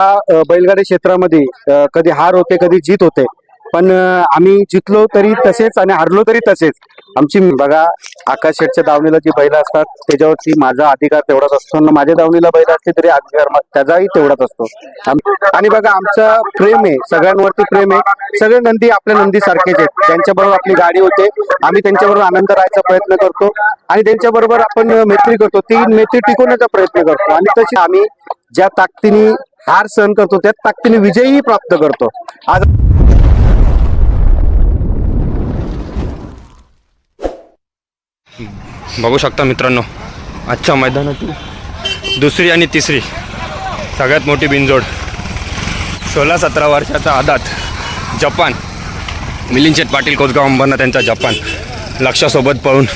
या बैलगाडी क्षेत्रामध्ये कधी हार होते कधी जीत होते. पण आम्ही जितलो तरी तसेच आणि हारलो तरी तसेच. आमची बघा आकाश शेटच्या दावणीला जी बैल असतात त्याच्यावरती माझा अधिकार तेवढाच असतो आणि माझ्या दावणीला बैल असते तरी अधिकार त्याचाही तेवढाच असतो. आणि बघा आमचं प्रेम आहे सगळ्यांवरती प्रेम आहे. सगळे नंदी आपल्या नंदी सारखेच आहेत. त्यांच्याबरोबर आपली गाडी होते आम्ही त्यांच्याबरोबर आनंद राहायचा प्रयत्न करतो. आणि त्यांच्याबरोबर आपण मैत्री करतो. ती मैत्री टिकवण्याचा प्रयत्न करतो. आणि तशी आम्ही ज्या ताकदीने हार सहन करतो त्यात ताकदीने विजयही प्राप्त करतो. आज बघू शकता मित्रांनो आजच्या मैदानातील दुसरी आणि तिसरी सगळ्यात मोठी बिनजोड. सोळा सतरा वर्षाचा आदात जपान मिलिंद शेठ पाटील कोसगाव अंबरनाथ त्यांचा जपान. लक्षासोबत पळून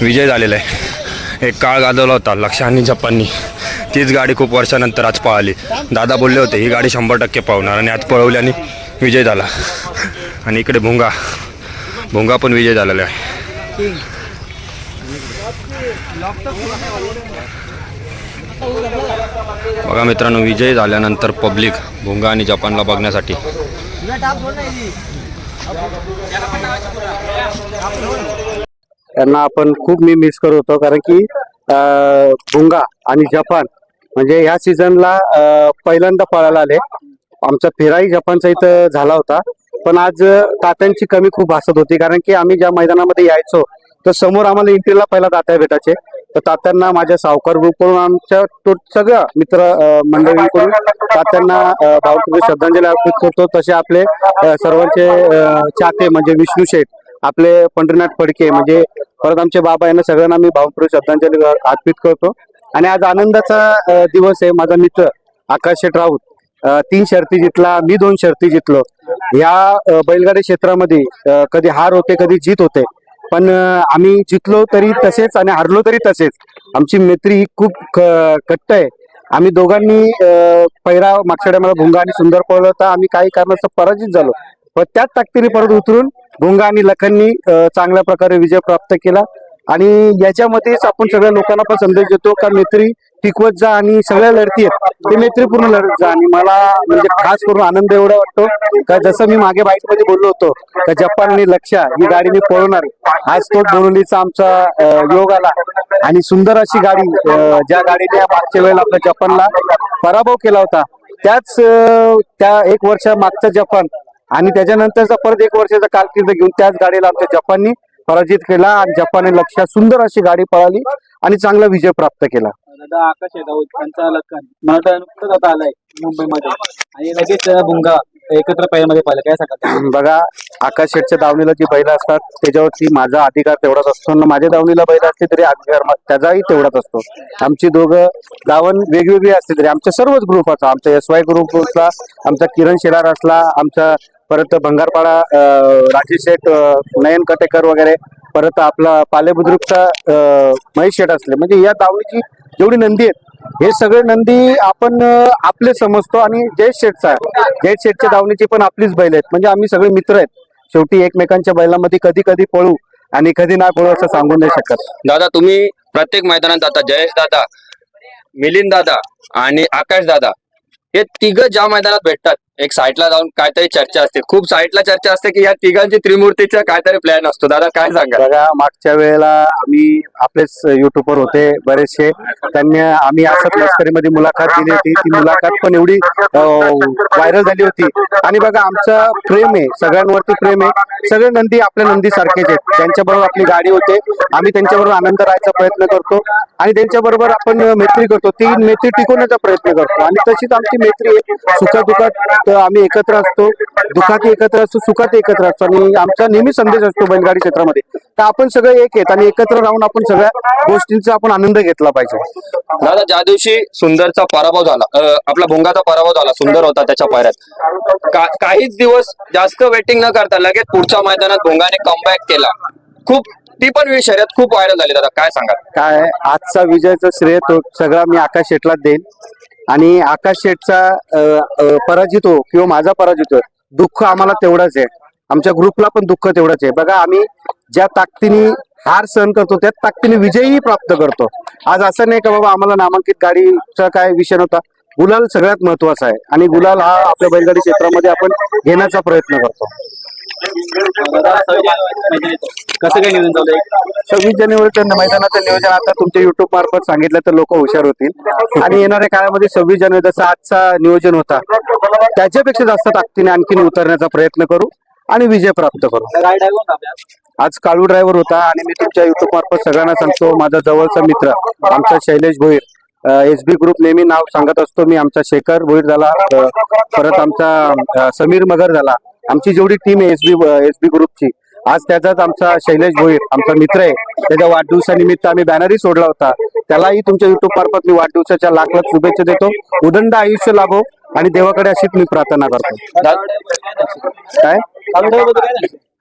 विजय झालेला आहे. एक काळ गाजवला होता लक्ष आणि जपाननी. तीच गाडी खूप वर्षानंतर आज पळाली. दादा बोलले होते ही गाडी शंभर टक्के पळवणार आणि आज पळवली आणि विजय झाला. आणि इकडे भुंगा. भुंगा पण विजय झालेला आहे. बघा मित्रांनो विजय झाल्यानंतर पब्लिक भुंगा आणि जपानला बघण्यासाठी. त्यांना आपण खूप मी मिस करत होतो कारण की भुंगा आणि जपान म्हणजे ह्या सीझनला पहिल्यांदा पळायला आले. आमचा फेराही जपानचा इथं झाला होता. पण आज तात्यांची कमी खूप भासत होती. कारण की आम्ही ज्या मैदानामध्ये यायचो तर समोर आम्हाला एंट्रीला पहिला तात्या भेटायचे. तर तात्यांना माझ्या सावकार ग्रुपकडून आमच्या तो सगळ्या मित्र मंडळींकडून तात्यांना अं, श्रद्धांजली अर्पित करतो. तसे आपले सर्वांचे चाते चाहते म्हणजे विष्णू शेठ आपले पंढरीनाथ फडके म्हणजे परत आमचे बाबा यांना सगळ्यांना मी भावपूर्ण श्रद्धांजली अर्पित करतो. आणि आज आनंदाचा दिवस आहे. माझा मित्र आकाश शेठ राऊत तीन शर्ती जितला मी दोन शर्ती जितलो. या बैलगाडी क्षेत्रामध्ये कधी हार होते कधी जीत होते. पण आम्ही जितलो तरी तसेच आणि हारलो तरी तसेच. आमची मैत्री ही खूप क- घट्ट आहे. आम्ही दोघांनी अं, पहिला मागच्या टायमाला भुंगा आणि सुंदर पळलो होता. आम्ही काही कारणास्तव पराजित झालो. पण त्याच ताकदीने परत उतरून भुंगा आणि लखननी चांगल्या प्रकारे विजय प्राप्त केला. आणि याच्यामध्येच आपण सगळ्या लोकांना पण संदेश देतो का मैत्री टिकवत जा आणि सगळ्या लढती आहेत ते मैत्रीपूर्ण लढत जा. आणि मला म्हणजे खास करून आनंद एवढा वाटतो का जसं मी मागे बाईकमध्ये बोललो होतो का जपान आणि लक्षा ही गाडी मी पळवणार आज तो बोरवलीचा आमचा योग आला. आणि सुंदर अशी गाडी ज्या गाडीने मागच्या वेळेला आपल्या जपानला पराभव केला होता त्याच त्या एक वर्ष मागचा जपान आणि त्याच्यानंतरचा परत एक वर्षाचा कालखंड घेऊन त्याच गाडीला आमच्या जपाननी पराजित केला आणि जपानने लक्षात सुंदर अशी गाडी पळाली आणि चांगला विजय प्राप्त केला. दादा आकाश आहे राऊत त्यांचा लखन. मला तर नुकतंच आता आलाय मुंबईमध्ये. आणि लगेच भुंगा एकत्र पाहिलं काय सांगा बघा आकाश शेटच्या दावणीला जी बैल असतात त्याच्यावरती माझा अधिकार तेवढाच असतो आणि माझ्या दावणीला बैल असते तरी अधिकार त्याचाही तेवढाच असतो. आमची दोघं दावण वेगवेगळी असते तरी आमच्या सर्वच ग्रुपाचा आमचा एस वाय ग्रुपचा आमचा किरण शेलार असला आमचा परत भंगारपाडा राजेश शेठ नयन कटेकर वगैरे परत आपला पाले बुद्रुकचा महेश शेठ असले. म्हणजे या दावणीची जेवढी नंदी आहेत हे सगळे नंदी आपण आपले समजतो आणि जयेश शेठचा जयेश शेठच्या दावणीची पण आपलीच बैल आहेत. म्हणजे आम्ही सगळे मित्र आहेत. शेवटी एकमेकांच्या बैलामध्ये कधी कधी पळू आणि कधी ना पळू असं सांगू नाही शकत. दादा तुम्ही प्रत्येक मैदानात जाता. जयेश दादा मिलिंद दादा आणि आकाश दादा हे तिघ ज्या मैदानात भेटतात एक साईडला जाऊन काहीतरी चर्चा असते. खूप साईडला चर्चा असते की या तिघांची त्रिमूर्तीचा काहीतरी प्लॅन असतो. दादा काय सांगा बघा मागच्या वेळेला आम्ही आपलेच युट्यूबवर होते बरेचसे. त्यांनी आम्ही असंच लष्करीमध्ये मुलाखत दिली होती. ती मुलाखत पण एवढी व्हायरल झाली होती. आणि बघा आमचं प्रेम आहे. सगळ्यांवरती प्रेम आहे. सगळे नंदी आपल्या नंदी सारखेच आहेत. त्यांच्याबरोबर आपली गाडी होते. आम्ही त्यांच्याबरोबर आनंद राहायचा प्रयत्न करतो. आणि त्यांच्याबरोबर आपण मैत्री करतो. ती मैत्री टिकवण्याचा प्रयत्न करतो. आणि तशीच आमची मैत्री आहे. सुखादुखात आम्ही एकत्र असतो दुखात एकत्र असतो सुखात एकत्र असतो आणि आमचा नेहमी संदेश असतो बैलगाडी क्षेत्रामध्ये. तर आपण सगळे एक आहेत आणि एकत्र राहून आपण सगळ्या गोष्टींचा आपण आनंद घेतला पाहिजे. दादा ज्या दिवशी सुंदरचा पराभव झाला अं, आपला भोंगाचा पराभव झाला सुंदर होता त्याच्या पायऱ्यात. का, काहीच दिवस जास्त वेटिंग न करता लगेच पुढच्या मैदानात भोंगाने कमबॅक केला. खूप ती पण शर्यत खूप व्हायरल झाली दादा. काय सांगा काय आजचा विजयाचं श्रेय तो सगळा मी आकाश शेटलाच देईन. आणि आकाश शेठचा पराजित हो किंवा माझा पराजित हो दुःख आम्हाला तेवढंच आहे. आमच्या ग्रुपला पण दुःख तेवढंच आहे. बघा आम्ही ज्या ताकदीने हार सहन करतो त्या ताकदीने विजयही प्राप्त करतो. आज असं नाही का बाबा आम्हाला नामांकित गाडीचा काय विषय नव्हता. गुलाल सगळ्यात महत्त्वाचा आहे. आणि गुलाल हा आपल्या बैलगाडी क्षेत्रामध्ये आपण घेण्याचा प्रयत्न करतो. सव्वीस जानेवारी कसं काय नियोजन चालू आहे? सव्वीस जानेवारीचं मैदानाचं नियोजन आता तुमच्या युट्यूब मार्फत सांगितलं तर लोक हुशार होतील. आणि येणाऱ्या काळामध्ये सव्वीस जानेवारी जसा आजचा नियोजन होता त्याच्यापेक्षा जास्त ताकदीने आणखीन उतरण्याचा प्रयत्न करू आणि विजय प्राप्त करू. आज काळू ड्रायव्हर होता आणि मी तुमच्या युट्यूब मार्फत सगळ्यांना सांगतो माझा जवळचा मित्र आमचा Shailesh Bhoir S B group नेहमी नाव सांगत असतो मी आमचा शेखर भोईर झाला परत आमचा समीर मगर झाला. आमची जेवढी टीम आहे एस बी एस बी ग्रुपची आज त्याचाच आमचा शैलेश भोईर आमचा मित्र आहे. त्याच्या वाढदिवसानिमित्त आम्ही बॅनरही सोडला होता. त्यालाही तुमच्या युट्यूब मार्फत मी वाढदिवसाच्या लाख लाख शुभेच्छा देतो. उदंड आयुष्य लाभो आणि देवाकडे अशीच मी प्रार्थना करतो. काय?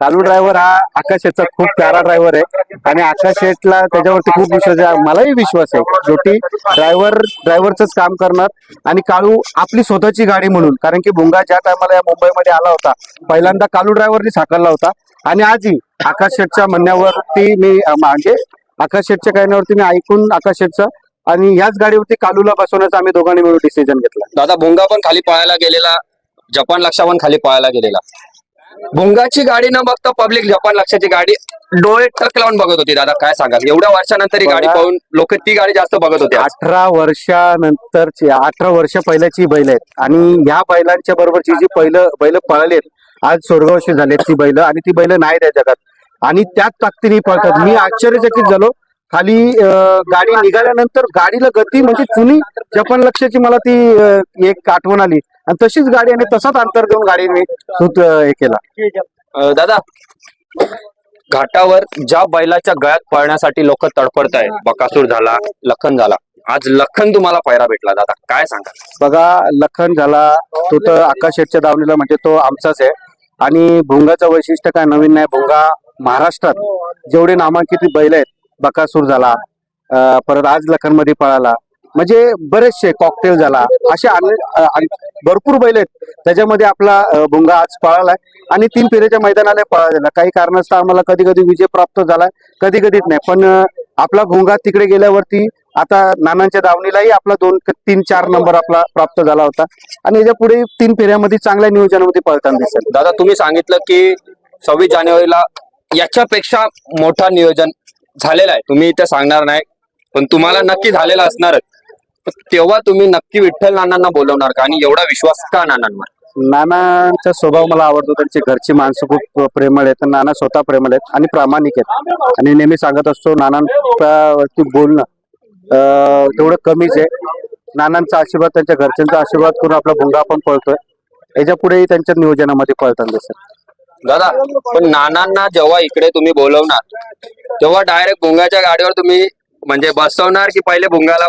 कालू ड्रायव्हर हा आकाश खूप प्यारा ड्रायव्हर आहे. आणि आकाश शेठला त्याच्यावरती खूप विश्वास आहे. मलाही विश्वास आहे. शेवटी ड्रायव्हर ड्रायव्हरच काम करणार. आणि काळू आपली स्वतःची गाडी म्हणून कारण की भुंगा ज्या टायमाला या मुंबईमध्ये आला होता पहिल्यांदा कालू ड्रायव्हरनी साकारला होता. आणि आजही आकाश शेठच्या म्हणण्यावरती मी म्हणजे आकाश शेठच्या कहण्यावरती मी ऐकून आकाश शेठचं आणि याच गाडीवरती कालूला बसवण्याचा आम्ही दोघांनी मिळून डिसिजन घेतला. दादा भुंगा पण खाली पळायला गेलेला जपान लक्षा पण खाली पळायला गेलेला. भुंगाची गाडी न बघता पब्लिक जपान लक्षाची गाडी डोळे टक लावून बघत होती. दादा काय सांगाल? एवढ्या वर्षानंतर ही गाडी. पाहून लोक ती गाडी जास्त बघत होते. अठरा वर्षानंतरची अठरा वर्ष पहिल्याची बैल आहेत. आणि ह्या बैलांच्या बरोबरची जी पहिलं बैल पळालेत आज स्वर्गवासी झालेत ती बैल आणि ती बैल नाही त्या जगात. आणि त्याच ताकदीने पळतात. मी आश्चर्यचकित झालो. खाली गाडी निघाल्यानंतर गाडीला गती म्हणजे चुनी जपान लक्षाची मला ती एक आठवण आली. आणि तशीच गाडी आणि तसाच अंतर देऊन गाडीने सुत अं, हे केला. दादा घाटावर ज्या बैलाच्या गळ्यात पळण्यासाठी लोक तडफडत आहेत बकासूर झाला लखन झाला आज लखन तुम्हाला पैरा भेटला दादा काय सांगा बघा लखन झाला तो तर आकाश शेठच्या दावणीला म्हणजे तो आमचाच आहे. आणि भुंगाचं वैशिष्ट्य काय नवीन नाही भुंगा महाराष्ट्रात जेवढे नामांकित बैल आहेत बकासूर झाला परत आज लखनमध्ये पळाला. म्हणजे बरेचसे कॉकटेल झाला असे अनेक भरपूर बैल आहेत. त्याच्यामध्ये आपला भुंगा आज पळालाय. आणि तीन फेऱ्याच्या मैदानाला पळाला काही कारणास्तव आम्हाला कधी कधी विजय प्राप्त झालाय कधी कधीच नाही. पण आपला भुंगा तिकडे गेल्यावरती आता नानांच्या दावणीलाही आपला दोन तीन चार नंबर आपला प्राप्त झाला होता. आणि याच्यापुढे तीन फेऱ्यामध्ये चांगल्या नियोजनामध्ये पळताना दिसेल दादा तुम्ही सांगितलं की सव्वीस जानेवारीला याच्यापेक्षा मोठा नियोजन झालेला आहे. तुम्ही इथे सांगणार नाही पण तुम्हाला नक्की झालेला असणारच. तेव्हा तुम्ही नक्की विठ्ठल नानांना बोलवणार का? आणि एवढा विश्वास का नानांवर? नानांचा स्वभाव मला आवडतो. त्यांची घरची माणसं खूप प्रेमळ आहेत. नाना स्वतः प्रेमळ आहेत आणि प्रामाणिक आहेत. आणि नेहमी सांगत असतो नानांवरती बोलणं अं, तेवढं कमीच आहे. नानांचा आशीर्वाद त्यांच्या घरच्यांचा आशीर्वाद करून आपला भुंगा आपण पळतोय. याच्या पुढेही त्यांच्या नियोजनामध्ये पळताना दिसेल. दादा पण नानांना जेव्हा इकडे तुम्ही बोलवणार तेव्हा डायरेक्ट भुंगाच्या गाडीवर तुम्ही म्हणजे बसवणार की पहिले भुंगाला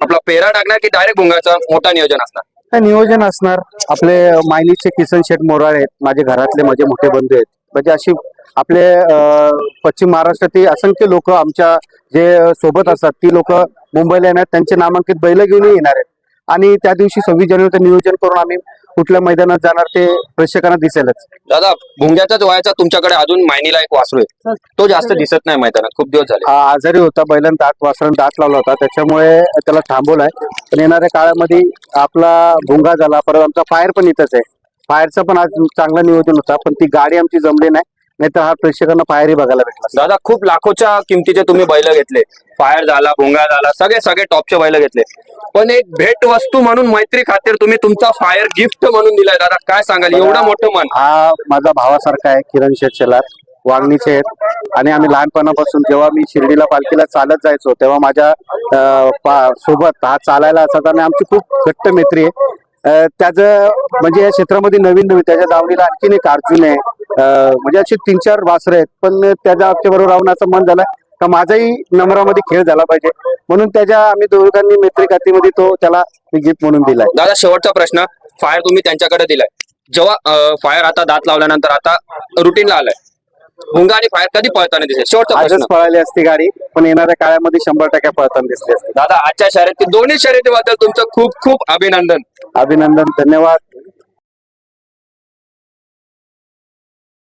आपला पेरा टाकणार की डायरेक्ट भुंगाचं मोठा नियोजन असणार? काय नियोजन असणार. आपले मायलीचे किसन शेठ मोराळे आहेत माझे घरातले माझे मोठे बंधू आहेत. म्हणजे अशी आपले अं, पश्चिम महाराष्ट्रातील असंख्य लोक आमच्या जे सोबत असतात ती लोक मुंबईला येणार त्यांचे नामांकित बैल घेऊन येणार आहेत. आणि त्या दिवशी सव्वीस जानेवारीचं नियोजन करून आम्ही कुठल्या मैदानात जाणार ते प्रेक्षकांना दिसेलच. दादा भुंग्याच्याच वयाचा तुमच्याकडे अजून मायनीला एक वासरू आहे. तो जास्त दिसत नाही मैदानात. खूप दिवस झाले. आ- आजारी होता बैलांना दात वासरण दात लावला होता. त्याच्यामुळे त्याला थांबवलाय पण येणाऱ्या काळामध्ये आपला भुंगा झाला परत आमचा फायर पण इथंच आहे. फायरचं पण आज चांगलं नियोजन होता पण ती गाडी आमची जमली नाही. नाहीतर हा प्रेक्षकांना फायरही बघायला भेटला. दादा खूप लाखोच्या किमतीचे तुम्ही बैल घेतले. फायर झाला भुंगा झाला सगळे सगळे टॉपचे बैल घेतले. पण एक भेट वस्तू म्हणून मैत्री खातीर तुम्ही तुमचा फायर गिफ्ट म्हणून दिलाय. दादा काय सांगाल? एवढं मोठं मन. हा माझा भावासारखा आहे किरण शेठ शेलार. वागणीचे आहेत. आणि आम्ही लहानपणापासून जेव्हा मी शिर्डीला पालखीला चालत जायचो तेव्हा माझ्या सोबत हा चालायला असायचा आणि आमची खूप घट्ट मैत्री आहे. त्याचं म्हणजे या क्षेत्रामध्ये नवीन नवीन त्याच्या दावणीला आणखीन एक अर्जुन आहे. म्हणजे असे तीन चार वासरे आहेत. पण त्याच्या आमच्या बरोबर राहण्याचं मन झालं का माझाही नंबरामध्ये खेळ झाला पाहिजे. म्हणून त्याच्या आम्ही दोघांनी मैत्री खातीमध्ये तो त्याला गिफ्ट म्हणून दिलाय दादा शेवटचा प्रश्न. फायर तुम्ही त्यांच्याकडे दिलाय. जेव्हा फायर आता दात लावल्यानंतर आता रुटीनला आलाय. भुंगा आणि फायर कधी पळताना दिसेल? शेवटचा प्रश्न. आजच पळाली असती गाडी पण येणाऱ्या काळामध्ये शंभर टक्के पळताना दिसली असते. दादा आजच्या शर्यती दोन्ही शर्यतीबद्दल तुमचं खूप खूप अभिनंदन. अभिनंदन धन्यवाद.